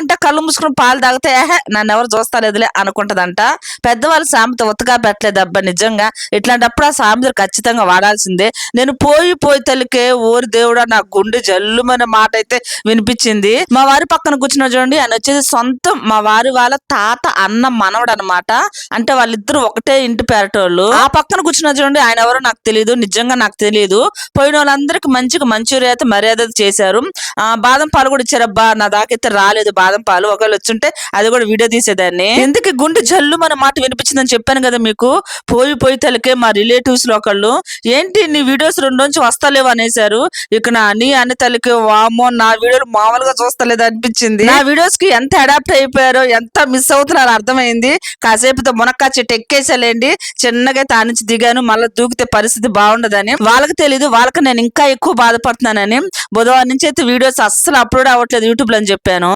అంటే కళ్ళు మూసుకుని పాలు తాగితే నన్ను ఎవరు చూస్తలేదులే అనుకుంటదంట. పెద్దవాళ్ళు సామెత ఉత్తగా పెట్టలేదు అబ్బా నిజంగా. ఇట్లాంటప్పుడు ఆ సామెత ఖచ్చితంగా వాడాల్సిందే. నేను పోయి పోయి తల్లికే ఓరి దేవుడా నా గుండె జల్లుమనే మాట అయితే వినిపించింది. మా వారి పక్కన కూర్చున్న చూడండి ఆయన వచ్చేసి సొంతం మా వారి వాళ్ళ తాత అన్న మనవడు అనమాట అంటే వాళ్ళిద్దరు ఒకటే ఇంటి పేరటోళ్ళు. ఆ పక్కన కూర్చున్న చూడండి ఆయన ఎవరో నాకు తెలియదు నిజంగా నాకు తెలియదు పోయిన వాళ్ళందరికి మంచిగా మంచూరియా అయితే మర్యాద చేశారు. ఆ బాదం పాలు కూడా ఇచ్చారబ్బా నా దాకైతే రాలేదు బాదం పాలు ఒకవేళ వచ్చుంటే అది కూడా వీడియో తీసేదాన్ని. ఎందుకు? గుండె జల్లు మన మాట వినిపించిందని చెప్పాను కదా మీకు? పోయి పోయి తలకే మా రిలేటివ్స్లో ఒకళ్ళు ఏంటి నీ వీడియోస్ రెండు నుంచి వస్తలేవు అనేసారు ఇక నా నీ అన్ని తల్లికి వామో నా వీడియోలు మామూలుగా చూస్తలేదు అనిపించింది. నా వీడియోస్కి ఎంత అడాప్ట్ అయిపోయారో ఎంత మిస్ అవుతున్నారో అర్థమైంది. కాసేపుతో మునక్కా చెట్టు ఎక్కేసాలేండి. చిన్నగా తా నుంచి దిగాను. మళ్ళీ దూకితే పరిస్థితి బాగుండదని. వాళ్ళకి తెలీదు. వాళ్ళకి నేను ఇంకా ఎక్కువ బాధపడుతున్నానని. బుధవారం నుంచి అయితే వీడియోస్ అస్సలు అప్లోడ్ అవ్వట్లేదు యూట్యూబ్లో అని చెప్పాను.